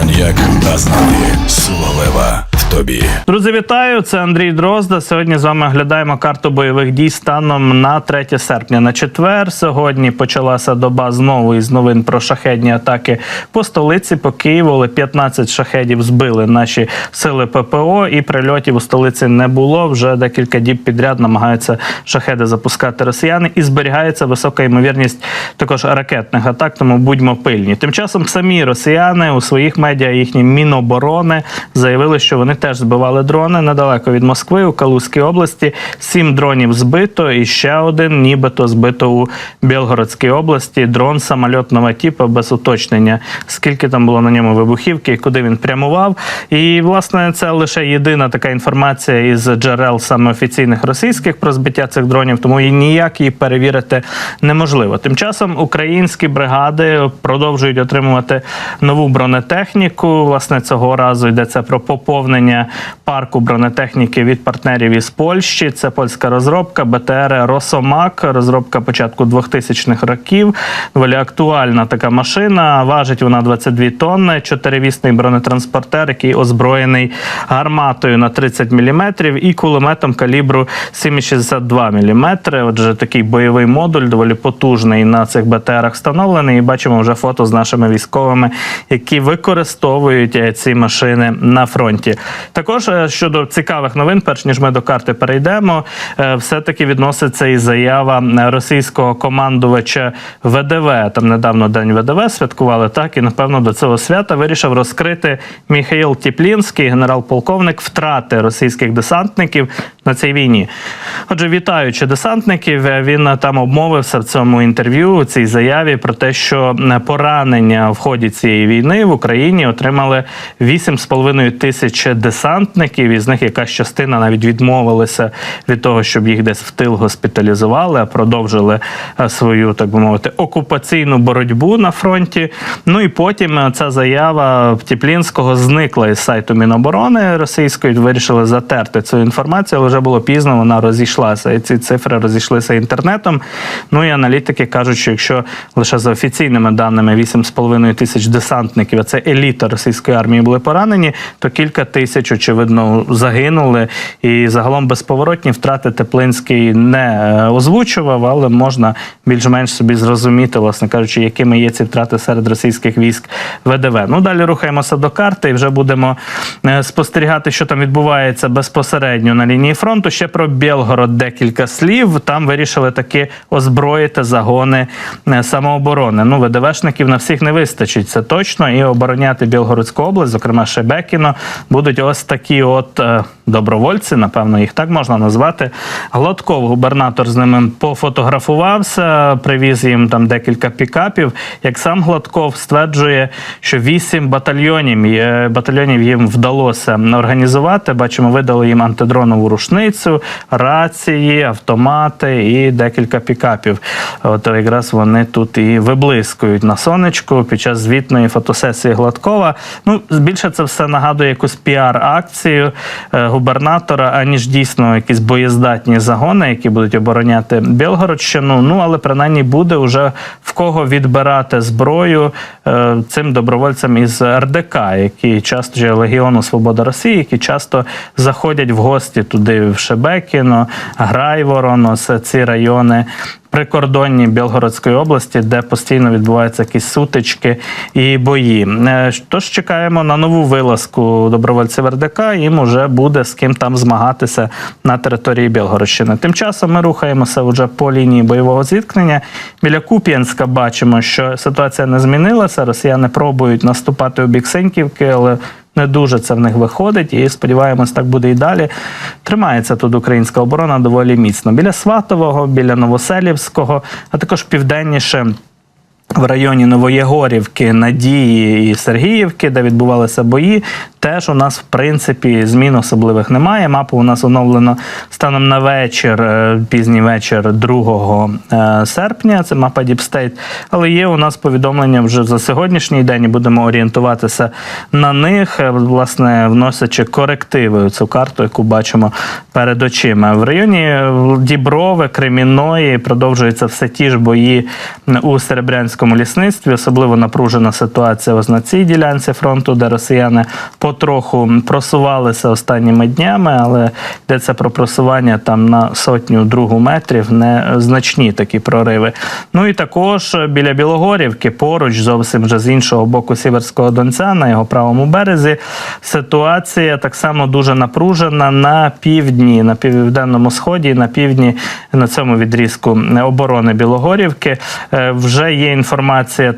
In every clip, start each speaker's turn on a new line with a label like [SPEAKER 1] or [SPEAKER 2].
[SPEAKER 1] Коньяк та знати в тобі.
[SPEAKER 2] Друзі, вітаю! Це Андрій Дрозда. Сьогодні з вами оглядаємо карту бойових дій станом на 3 серпня. На четвер сьогодні почалася доба знову із новин про шахедні атаки по столиці, по Києву. Але 15 шахедів збили наші сили ППО, і прильотів у столиці не було. Вже декілька діб підряд намагаються шахеди запускати росіяни, і зберігається висока ймовірність також ракетних атак. Тому будьмо пильні. Тим часом самі росіяни у своїх медіа їхні міноборони заявили, що вони теж збивали дрони недалеко від Москви у Калузькій області. Сім дронів збито, і ще один, нібито збито у Білгородській області. Дрон самольотного типу без уточнення, скільки там було на ньому вибухівки, і куди він прямував. І власне це лише єдина така інформація із джерел саме офіційних російських про збиття цих дронів, тому і ніяк її перевірити неможливо. Тим часом українські бригади продовжують отримувати нову бронетехніку. Власне, цього разу йдеться про поповнення парку бронетехніки від партнерів із Польщі. Це польська розробка БТР Росомак, розробка початку 2000-х років. Доволі актуальна така машина. Важить вона 22 тонни. Чотиривісний бронетранспортер, який озброєний гарматою на 30 мм і кулеметом калібру 7,62 мм. Отже, такий бойовий модуль, доволі потужний на цих БТРах встановлений. І бачимо вже фото з нашими військовими, які використовують е, ці машини на фронті. Також е, щодо цікавих новин, перш ніж ми до карти перейдемо, е, все-таки відноситься і заява е, російського командувача ВДВ. Там недавно день ВДВ святкували так, і напевно до цього свята вирішив розкрити Міхаїл Тіплінський, генерал-полковник, втрати російських десантників на цій війні. Отже, вітаючи десантників, він там обмовився в цьому інтерв'ю у цій заяві про те, що поранення в ході цієї війни в Україні отримали 8,5 тисяч десантників. Із них якась частина навіть відмовилася від того, щоб їх десь в тил госпіталізували, а продовжили е, свою, так би мовити, окупаційну боротьбу на фронті. Ну і потім е, ця заява Тіплінського зникла із сайту Міноборони російської. Вирішили затерти цю інформацію, але вже було пізно. Вона розійшлася. І ці цифри розійшлися інтернетом. Ну і аналітики кажуть, що якщо лише за офіційними даними 8,5 тисяч десантників, а це еліта російської армії, були поранені, то кілька тисяч, очевидно, загинули. І загалом безповоротні втрати Теплинський не е, озвучував, але можна більш-менш собі зрозуміти, власне кажучи, якими є ці втрати серед російських військ ВДВ. Ну далі рухаємося до карти і вже будемо е, спостерігати, що там відбувається безпосередньо на лінії фронту. Ще про Білгород декілька слів. Там вирішили таки озброїти загони е, самооборони. Ну, ВДВшників на всіх не вистачить, це точно. І обороняти Білгородську область, зокрема Шебекіно, будуть ось такі от е, добровольці, напевно, їх так можна назвати. Гладков, губернатор з ними пофотографувався, привіз їм там декілька пікапів. Як сам Гладков стверджує, що вісім батальйонів є- батальйонів їм вдалося організувати. Бачимо, видали їм антидронову рушницю, рації, автомати і декілька пікапів. От якраз вони тут і виблискують на сонечку під час звітної фотосесії Гладкова. Ну, більше це все нагадує якусь піар-акцію е, губернатора, аніж дійсно якісь боєздатні загони, які будуть обороняти Білгородщину. Ну але принаймні буде вже в кого відбирати зброю е, цим добровольцям із РДК, які часто Легіону Свобода Росії, які часто заходять в гості туди в Шебекіно, Грайворон, ось ці райони. Прикордонні Білгородської області, де постійно відбуваються якісь сутички і бої. Е, Тож чекаємо на нову вилазку добровольців РДК. Їм уже буде з ким там змагатися на території Білгородщини. Тим часом ми рухаємося вже по лінії бойового зіткнення. Біля Куп'янська бачимо, що ситуація не змінилася. Росіяни пробують наступати у бік Сеньківки, але не дуже це в них виходить, і сподіваємось, так буде і далі. Тримається тут українська оборона доволі міцно. Біля Сватового, біля Новоселівського, а також південніше. В районі Новоєгорівки, Надії і Сергіївки, де відбувалися бої, теж у нас в принципі змін особливих немає. Мапу у нас оновлено станом на вечір, е, пізній вечір 2 е, серпня. Це мапа State. Але є у нас повідомлення вже за сьогоднішній день. Будемо орієнтуватися на них, е, власне, вносячи корективи цю карту, яку бачимо перед очима. В районі Діброви, Кремінної продовжуються все ті ж бої у Серебрянському українському лісництві. Особливо напружена ситуація ось на цій ділянці фронту, де росіяни потроху просувалися останніми днями, але йдеться про просування там на сотню другу метрів, незначні такі прориви. Ну і також біля Білогорівки, поруч зовсім вже з іншого боку Сіверського Донця, на його правому березі, ситуація так само дуже напружена на півдні, на південному сході, на півдні на цьому відрізку оборони Білогорівки. Е, Вже є інформація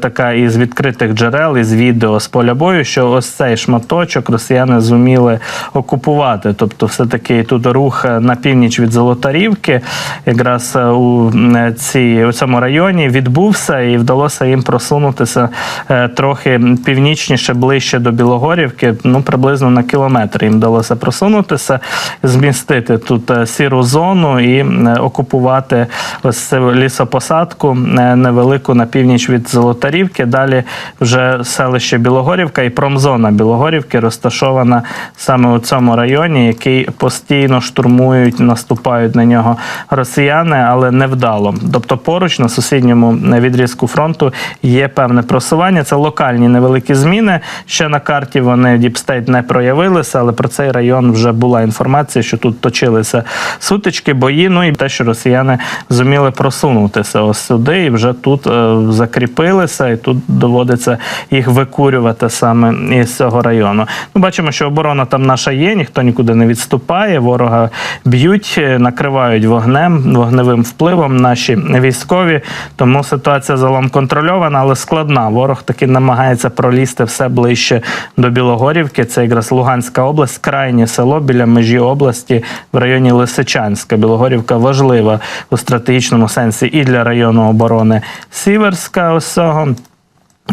[SPEAKER 2] така із відкритих джерел, із відео з поля бою, що ось цей шматочок росіяни зуміли окупувати. Тобто, все-таки тут рух на північ від Золотарівки, якраз е, у, цій, у цьому районі відбувся і вдалося їм просунутися е, трохи північніше, ближче до Білогорівки, ну приблизно на кілометр їм вдалося просунутися, змістити тут е, сіру зону і окупувати ось цю лісопосадку невелику на північ від Золотарівки. Далі вже селище Білогорівка і промзона Білогорівки розташована саме у цьому районі, який постійно штурмують, наступають на нього росіяни, але невдало. Тобто, поруч на сусідньому відрізку фронту є певне просування. Це локальні невеликі зміни. Ще на карті вони Діпстейт не проявилися, але про цей район вже була інформація, що тут точилися сутички, бої. Ну і те, що росіяни зуміли просунутися ось сюди, і вже тут е, закріпилися, і тут доводиться їх викурювати саме із цього району. Ми бачимо, що оборона там наша є, ніхто нікуди не відступає. Ворога б'ють, е, накривають вогнем, вогневим впливом наші військові. Тому ситуація загалом контрольована, але складна. Ворог таки намагається пролізти все ближче до Білогорівки. Це якраз Луганська область, крайнє село біля межі області в районі Лисичанська. Білогорівка важлива у стратегічному сенсі і для району оборони Сіверська. Ось цього.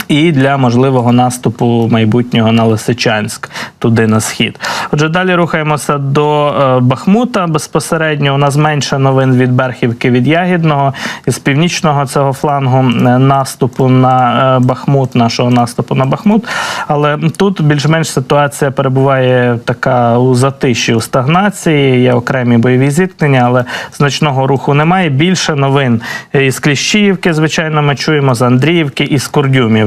[SPEAKER 2] І для можливого наступу майбутнього на Лисичанськ туди на схід. Отже, далі рухаємося до е, Бахмута. Безпосередньо у нас менше новин від Берхівки від Ягідного із північного цього флангу е, наступу на е, Бахмут, нашого наступу на Бахмут. Але тут більш-менш ситуація перебуває така у затиші, у стагнації. Є окремі бойові зіткнення, але значного руху немає. Більше новин із Кліщіївки, звичайно, ми чуємо з Андріївки і з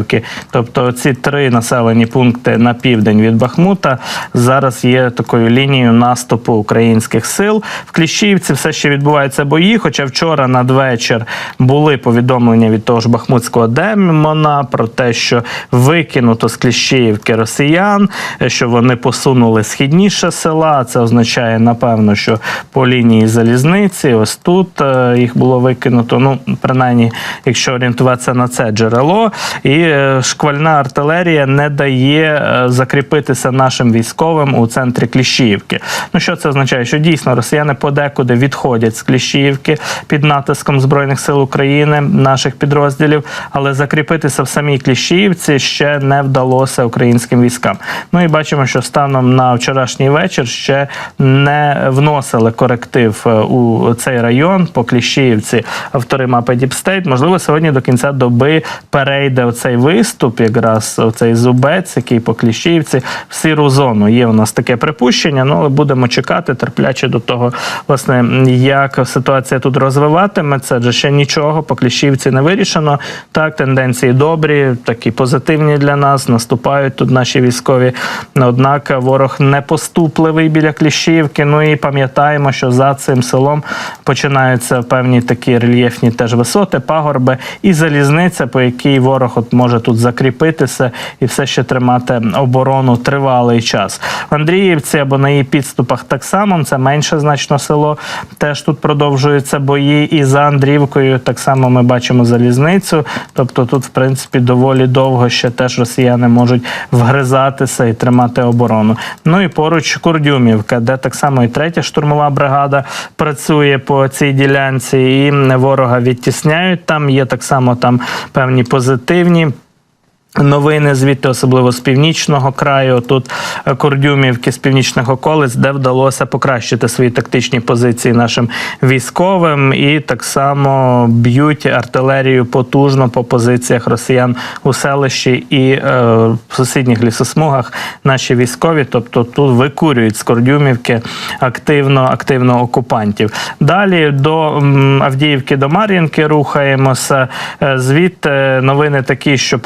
[SPEAKER 2] Курдюмівки. Тобто ці три населені пункти на південь від Бахмута зараз є такою лінією наступу українських сил. В Кліщіївці все ще відбуваються бої. Хоча вчора надвечір були повідомлення від того ж Бахмутського демона про те, що викинуто з Кліщіївки росіян, що вони посунули східніше села. Це означає, напевно, що по лінії залізниці, ось тут е, їх було викинуто. Ну, принаймні, якщо орієнтуватися на це джерело, і е, шквальна артилерія не дає е, закріпитися нашим військовим у центрі Кліщіївки. Ну що це означає? Що дійсно росіяни подекуди відходять з Кліщіївки під натиском збройних сил України, наших підрозділів, але закріпитися в самій Кліщіївці ще не вдалося українським військам. Ну і бачимо, що станом на вчорашній вечір ще не вносили коректив е, у цей район по Кліщіївці автори мапи Діпстейт. Можливо, сьогодні до кінця доби перейде оцей виступ, якраз цей зубець, який по Кліщіївці в сіру зону. Є у нас таке припущення, ну але будемо чекати терпляче до того, власне, як ситуація тут розвиватиметься, адже ще нічого по Кліщіївці не вирішено. Так, тенденції добрі, такі позитивні для нас. Наступають тут наші військові. Однак ворог не поступливий біля Кліщіївки. Ну і пам'ятаємо, що за цим селом починаються певні такі рельєфні теж висоти, пагорби і залізниця, по якій ворог от може тут закріпитися і все ще тримати оборону тривалий час. В Андріївці або на її підступах так само це менше значно село. Теж тут продовжуються бої. І за Андріївкою так само ми бачимо залізницю. Тобто тут, в принципі, доволі довго ще теж росіяни можуть вгризатися і тримати оборону. Ну і поруч Курдюмівка, де так само і третя штурмова бригада працює по цій ділянці, і ворога відтісняють. Там є так само там певні позитивні. Новини звідти, особливо з північного краю, тут е, Курдюмівки з північних околиць, де вдалося покращити свої тактичні позиції нашим військовим, і так само б'ють артилерію потужно по позиціях росіян у селищі і е, в сусідніх лісосмугах наші військові, тобто тут викурюють з Курдюмівки активно, активно окупантів. Далі до Авдіївки до Мар'їнки рухаємося. Е, Звідти новини такі, що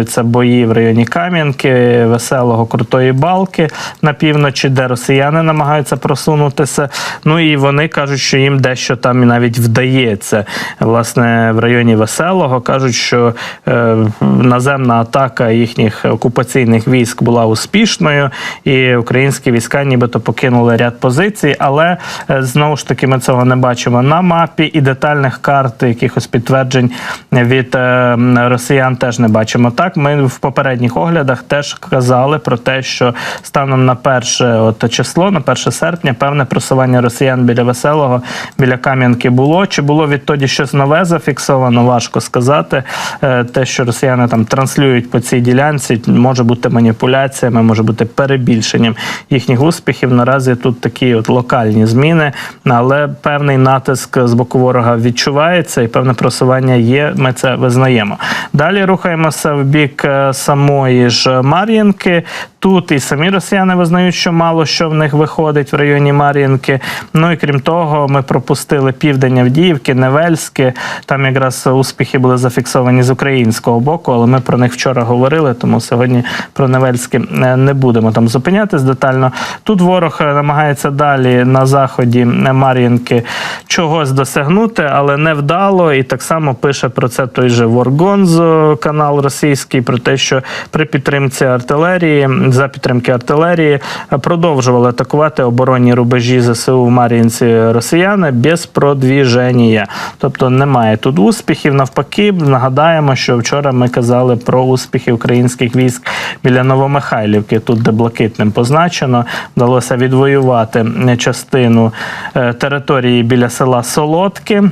[SPEAKER 2] продовжуються бої в районі Кам'янки, веселого крутої балки на півночі, де росіяни намагаються просунутися. Ну і вони кажуть, що їм дещо там і навіть вдається. Власне, в районі Веселого кажуть, що е, наземна атака їхніх окупаційних військ була успішною, і українські війська нібито покинули ряд позицій, але е, знову ж таки ми цього не бачимо на мапі і детальних карт, якихось підтверджень від е, росіян теж не бачимо. Так, ми в попередніх оглядах теж казали про те, що станом на перше от число, на 1 серпня, певне просування росіян біля веселого, біля Кам'янки було. Чи було відтоді щось нове зафіксовано? Важко сказати. Е, Те, що росіяни там транслюють по цій ділянці, може бути маніпуляціями, може бути перебільшенням їхніх успіхів. Наразі тут такі от локальні зміни, але певний натиск з боку ворога відчувається, і певне просування є. Ми це визнаємо. Далі рухаємося в бік е, самої ж Мар'їнки. Тут і самі росіяни визнають, що мало що в них виходить в районі Мар'їнки. Ну і крім того, ми пропустили південь Авдіївки, Невельське. Там якраз успіхи були зафіксовані з українського боку, але ми про них вчора говорили, тому сьогодні про Невельське е, не будемо там зупинятись детально. Тут ворог е, намагається далі на заході Мар'їнки чогось досягнути, але не вдало. І так само пише про це той же Воргонзо, канал російський, про те, що при підтримці артилерії, за підтримки артилерії, е, продовжували атакувати оборонні рубежі ЗСУ в Мар'їнці росіяни без продвіження. Тобто немає тут успіхів. Навпаки, нагадаємо, що вчора ми казали про успіхи українських військ біля Новомихайлівки. Тут де блакитним позначено, вдалося відвоювати частину е, території біля села Солодки.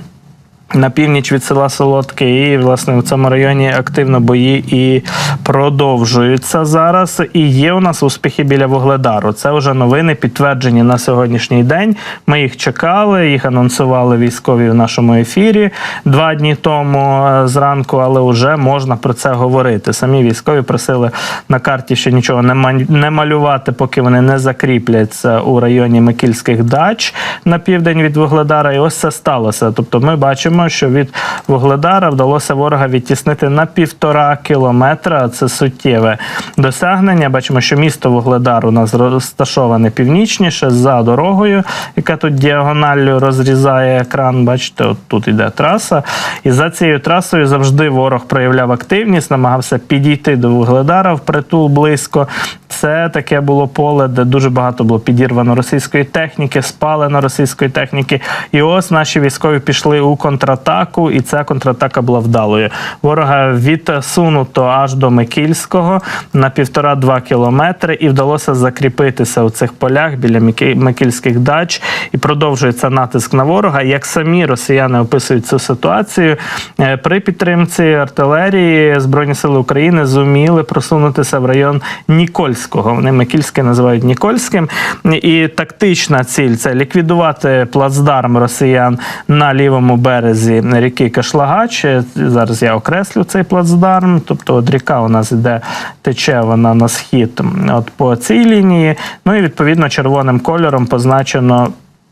[SPEAKER 2] На північ від села Солодке, і власне в цьому районі активно бої і продовжуються зараз. І є у нас успіхи біля Вугледару. Це вже новини підтверджені на сьогоднішній день. Ми їх чекали, їх анонсували військові в нашому ефірі два дні тому е, зранку, але вже можна про це говорити. Самі військові просили на карті ще нічого не ма- не малювати, поки вони не закріпляться у районі Микільських дач на південь від Вугледара. І ось це сталося. Тобто, ми бачимо, що від Вугледара вдалося ворога відтіснити на півтора кілометра. Це суттєве досягнення. Бачимо, що місто Вугледар у нас розташоване північніше за дорогою, яка тут діагоналлю розрізає екран. Бачите, от тут іде траса. І за цією трасою завжди ворог проявляв активність, намагався підійти до Вугледара впритул близько. Це таке було поле, де дуже багато було підірвано російської техніки, спалено російської техніки. І ось наші військові пішли у контратаку, і ця контратака була вдалою. Ворога відсунуто аж до Микільського на півтора-два кілометри, і вдалося закріпитися у цих полях біля Микільських дач. І продовжується натиск на ворога. Як самі росіяни описують цю ситуацію, е, при підтримці артилерії Збройні сили України зуміли просунутися в район Нікольського. Вони Микільське називають Нікольським. І тактична ціль це ліквідувати плацдарм росіян на лівому березі ріки Кашлагач. Зараз я окреслю цей плацдарм. Тобто, от ріка у нас йде, тече вона на схід от по цій лінії. Ну і відповідно червоним кольором позначено.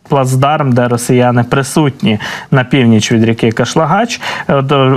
[SPEAKER 2] Плацдарм, де росіяни присутні на північ від ріки Кашлагач.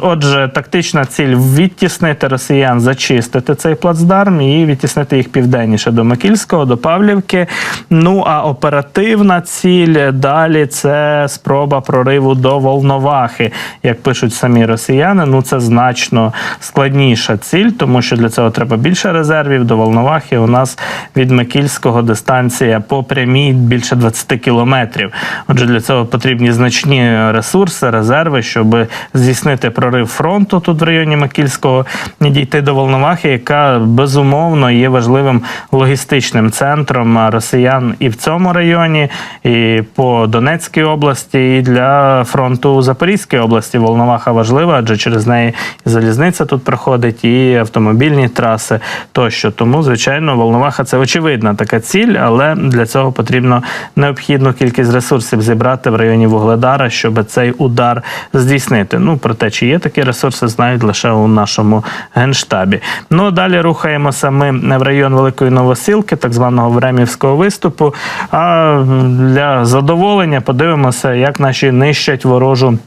[SPEAKER 2] Отже, тактична ціль відтіснити росіян, зачистити цей плацдарм і відтіснити їх південніше до Микільського, до Павлівки. Ну а оперативна ціль далі це спроба прориву до Волновахи, як пишуть самі росіяни. Ну це значно складніша ціль, тому що для цього треба більше резервів. До Волновахи у нас від Микільського дистанція по прямій більше 20 кілометрів. Кілометрів. Отже, для цього потрібні значні ресурси, резерви, щоб здійснити прорив фронту тут в районі Макільського і дійти до Волновахи, яка безумовно є важливим логістичним центром росіян і в цьому районі, і по Донецькій області, і для фронту у Запорізькій області. Волноваха важлива, адже через неї і залізниця тут проходить, і автомобільні траси тощо. Тому, звичайно, Волноваха це очевидна така ціль, але для цього потрібно необхідну кількість ресурсів зібрати в районі Вугледара, щоб цей удар здійснити. Ну про те, чи є такі ресурси, знають лише у нашому генштабі. Ну а далі рухаємося ми в район Великої Новосілки, так званого Времівського виступу. А для задоволення подивимося, як наші нищать ворожу.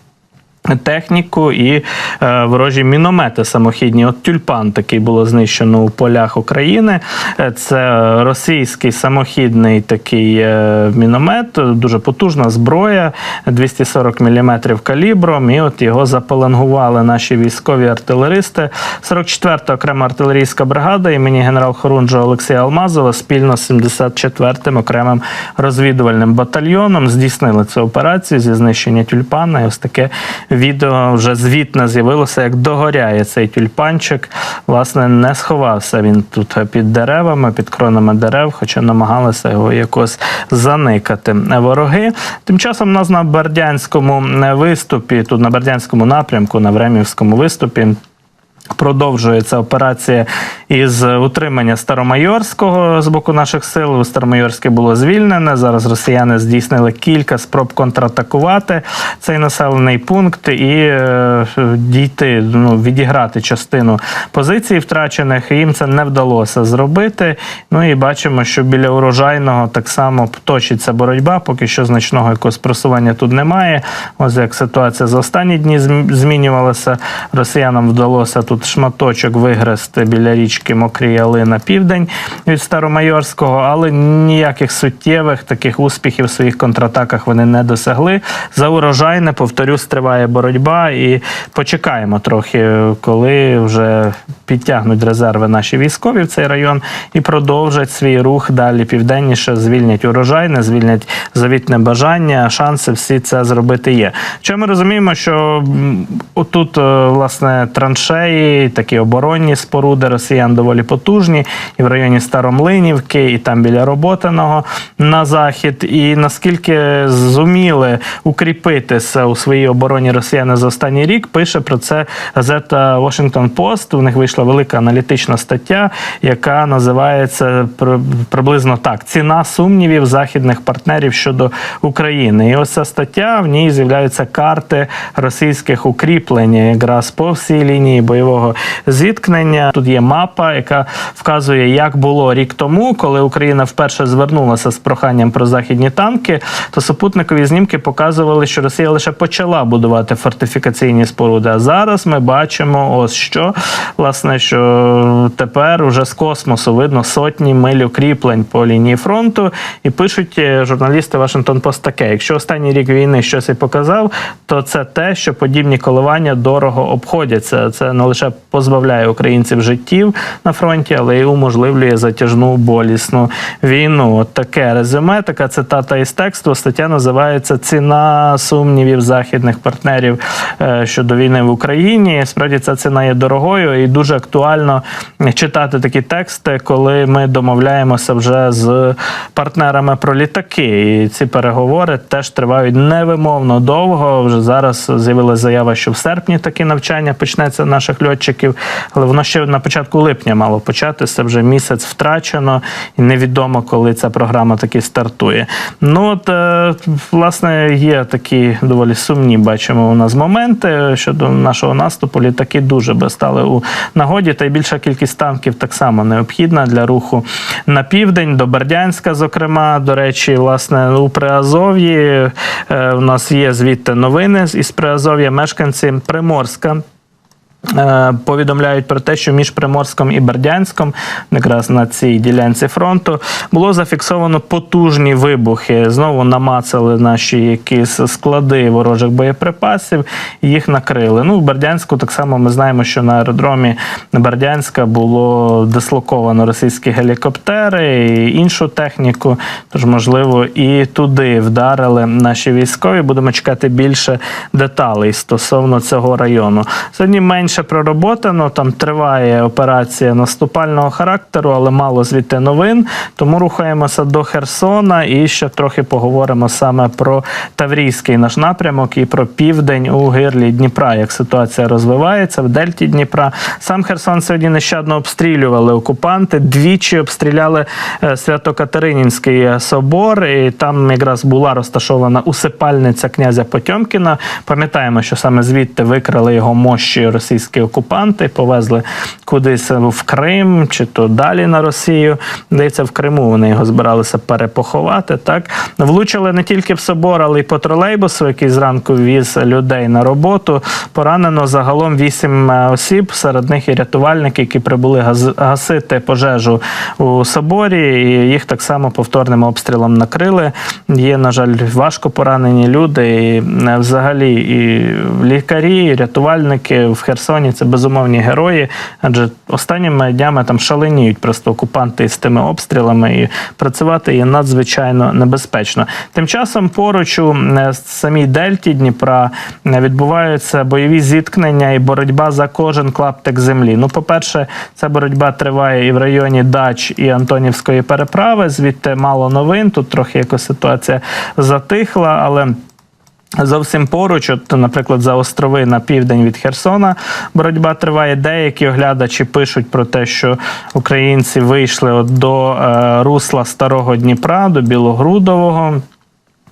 [SPEAKER 2] Техніку і е, ворожі міномети самохідні. От тюльпан такий було знищено у полях України. Е, Це російський самохідний такий е, міномет, дуже потужна зброя, 240 мм калібром. І от його запеленгували наші військові артилеристи. 44-та окрема артилерійська бригада імені генерал Хорунжа Олексія Алмазова спільно з 74-м окремим розвідувальним батальйоном здійснили цю операцію зі знищення тюльпана. І ось таке відео вже звітно з'явилося, як догоряє цей тюльпанчик. Власне, не сховався він тут під деревами, під кронами дерев, хоча намагалися його якось заникати. Вороги. Тим часом у нас на Бердянському виступі, тут на Бердянському напрямку, на Времівському виступі. Продовжується операція із утримання Старомайорського з боку наших сил. Старомайорське було звільнене. Зараз росіяни здійснили кілька спроб контратакувати цей населений пункт і е, дійти, ну, відіграти частину позицій втрачених. Їм це не вдалося зробити. Ну і бачимо, що біля урожайного так само точиться боротьба. Поки що значного якогось просування тут немає. Ось як ситуація за останні дні змінювалася. Росіянам вдалося тут шматочок вигрести біля річки Мокрі Яли на південь від Старомайорського, але ніяких суттєвих таких успіхів в своїх контратаках вони не досягли. За урожайне, повторюсь, триває боротьба і почекаємо трохи, коли вже підтягнуть резерви наші військові в цей район і продовжать свій рух далі південніше, звільнять урожайне, звільнять завітне бажання, шанси всі це зробити є. Що ми розуміємо, що м, отут, е, власне, траншеї, такі оборонні споруди росіян доволі потужні, і в районі Старомлинівки, і там біля Роботиного на захід. І наскільки зуміли укріпитися у своїй обороні росіяни за останній рік, пише про це газета Washington Post. У них вийшла велика аналітична стаття, яка називається приблизно так: ціна сумнівів західних партнерів щодо України. І ось ця стаття в ній з'являються карти російських укріплень, якраз по всій лінії бойового зіткнення. Тут є мапа, яка вказує, як було рік тому, коли Україна вперше звернулася з проханням про західні танки. То супутникові знімки показували, що Росія лише почала будувати фортифікаційні споруди. А зараз ми бачимо, ось що власне, що тепер уже з космосу видно сотні миль укріплень по лінії фронту. І пишуть е, журналісти Вашингтон Пост таке: якщо останній рік війни щось і показав, то це те, що подібні коливання дорого обходяться. Це не лише позбавляє українців життів на фронті, але й уможливлює затяжну болісну війну. От таке резюме, така цитата із тексту. Стаття називається Ціна сумнівів західних партнерів е, щодо війни в Україні. Справді ця ціна є дорогою і дуже актуально читати такі тексти, коли ми домовляємося вже з партнерами про літаки. І ці переговори теж тривають невимовно довго. Вже зараз з'явилася заява, що в серпні такі навчання почнеться наших льотчиків, але воно ще на початку липня мало початися. Вже місяць втрачено, і невідомо, коли ця програма таки стартує. Ну от е, власне є такі доволі сумні, бачимо у нас моменти щодо нашого наступу. Літаки дуже би стали у нагоді, та й більша кількість танків так само необхідна для руху на південь до Бердянська. Зокрема, до речі, власне у Приазов'ї е, у нас є звідти новини із Приазов'я. Мешканці Приморська Повідомляють про те, що між Приморськом і Бердянськом, якраз на цій ділянці фронту, було зафіксовано потужні вибухи. Знову намацали наші якісь склади ворожих боєприпасів, і їх накрили. Ну, в Бердянську так само ми знаємо, що на аеродромі Бердянська було дислоковано російські гелікоптери і іншу техніку. Тож, можливо, і туди вдарили наші військові. Будемо чекати більше деталей стосовно цього району. Сьогодні менше пророботано. Там триває операція наступального характеру, але мало звідти новин. Тому рухаємося до Херсона і ще трохи поговоримо саме про Таврійський наш напрямок і про південь у гирлі Дніпра, як ситуація розвивається в Дельті Дніпра. Сам Херсон сьогодні нещадно обстрілювали окупанти. Двічі обстріляли е, Свято-Катеринінський собор, і там якраз була розташована усипальниця князя Потьомкіна. Пам'ятаємо, що саме звідти викрали його мощі російські окупанти, повезли кудись в Крим чи то далі на Росію. Здається, в Криму вони його збиралися перепоховати. Так влучили не тільки в собор, але й по тролейбусу, який зранку віз людей на роботу. Поранено загалом вісім е, осіб. Серед них і рятувальники, які прибули гасити пожежу у соборі. І їх так само повторним обстрілом накрили. Є, на жаль, важко поранені люди. І е, взагалі і лікарі, і рятувальники в Херсоні це безумовні герої. Адже останніми днями там шаленіють просто окупанти з тими обстрілами, і працювати є надзвичайно небезпечно. Тим часом поруч у е, самій Дельті Дніпра відбуваються бойові зіткнення і боротьба за кожен клаптик землі. Ну, по-перше, ця боротьба триває і в районі Дач і Антонівської переправи. Звідти мало новин. Тут трохи якось ситуація затихла, але. Зовсім поруч, от, наприклад, за острови на південь від Херсона боротьба триває. Деякі оглядачі пишуть про те, що українці вийшли от до е, русла Старого Дніпра, до Білогрудового.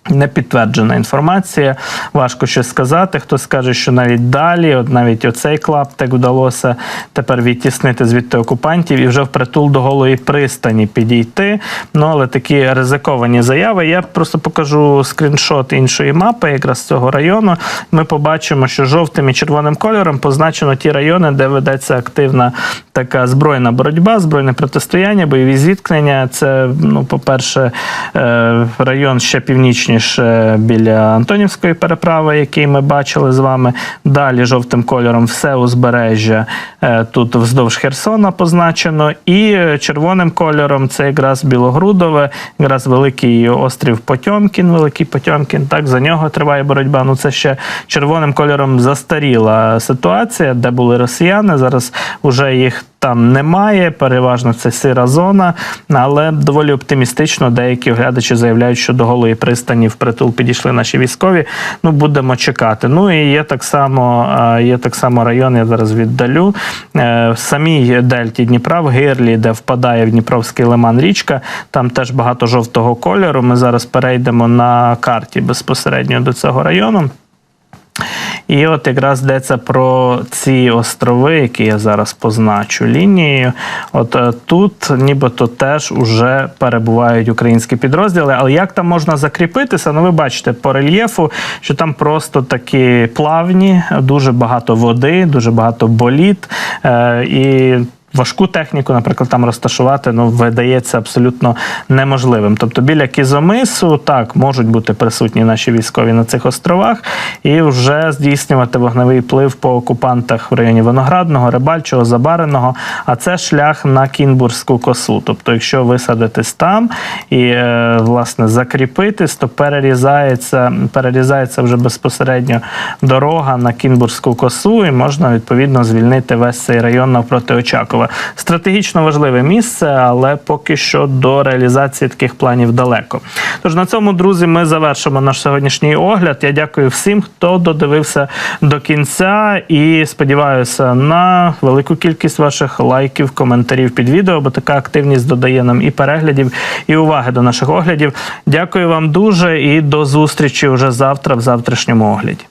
[SPEAKER 2] Не підтверджена інформація, важко щось сказати. Хтось скаже, що навіть далі, от навіть оцей клаптик вдалося тепер відтіснити звідти окупантів і вже впритул до голої пристані підійти. Ну але такі ризиковані заяви. Я просто покажу скріншот іншої мапи, якраз цього району. Ми побачимо, що жовтим і червоним кольором позначено ті райони, де ведеться активна така збройна боротьба, збройне протистояння, бойові зіткнення. Це, ну, по-перше, е, район ще північніше біля Антонівської переправи, який ми бачили з вами. Далі жовтим кольором все узбережжя е, тут вздовж Херсона позначено. І червоним кольором це якраз Білогрудове, якраз великий острів Потьомкін, Великий Потьомкін. Так, за нього триває боротьба. Ну це ще червоним кольором застаріла ситуація, де були росіяни. Зараз вже їх там немає, переважно це сира зона, але доволі оптимістично деякі оглядачі заявляють, що до голої пристані впритул підійшли наші військові. Ну будемо чекати. Ну і є так само, е, є так само район. Я зараз віддалю Е, в самій дельті Дніпра в Гирлі, де впадає в Дніпровський лиман річка. Там теж багато жовтого кольору. Ми зараз перейдемо на карті безпосередньо до цього району. І от якраз йдеться про ці острови, які я зараз позначу лінією. От е, тут нібито теж уже перебувають українські підрозділи. Але як там можна закріпитися? Ну, ви бачите по рельєфу, що там просто такі плавні, дуже багато води, дуже багато боліт. Е, і Важку техніку, наприклад, там розташувати, ну видається абсолютно неможливим. Тобто біля Кізомису так можуть бути присутні наші військові на цих островах і вже здійснювати вогневий вплив по окупантах в районі Виноградного, Рибальчого, Забареного. А це шлях на Кінбурзьку косу. Тобто, якщо висадитись там і е, власне закріпитись, то перерізається, перерізається вже безпосередньо дорога на Кінбурзьку косу, і можна відповідно звільнити весь цей район навпроти Очакова. Стратегічно важливе місце, але поки що до реалізації таких планів далеко. Тож на цьому, друзі, ми завершимо наш сьогоднішній огляд. Я дякую всім, хто додивився до кінця, і сподіваюся на велику кількість ваших лайків, коментарів під відео, бо така активність додає нам і переглядів, і уваги до наших оглядів. Дякую вам дуже і до зустрічі вже завтра в завтрашньому огляді.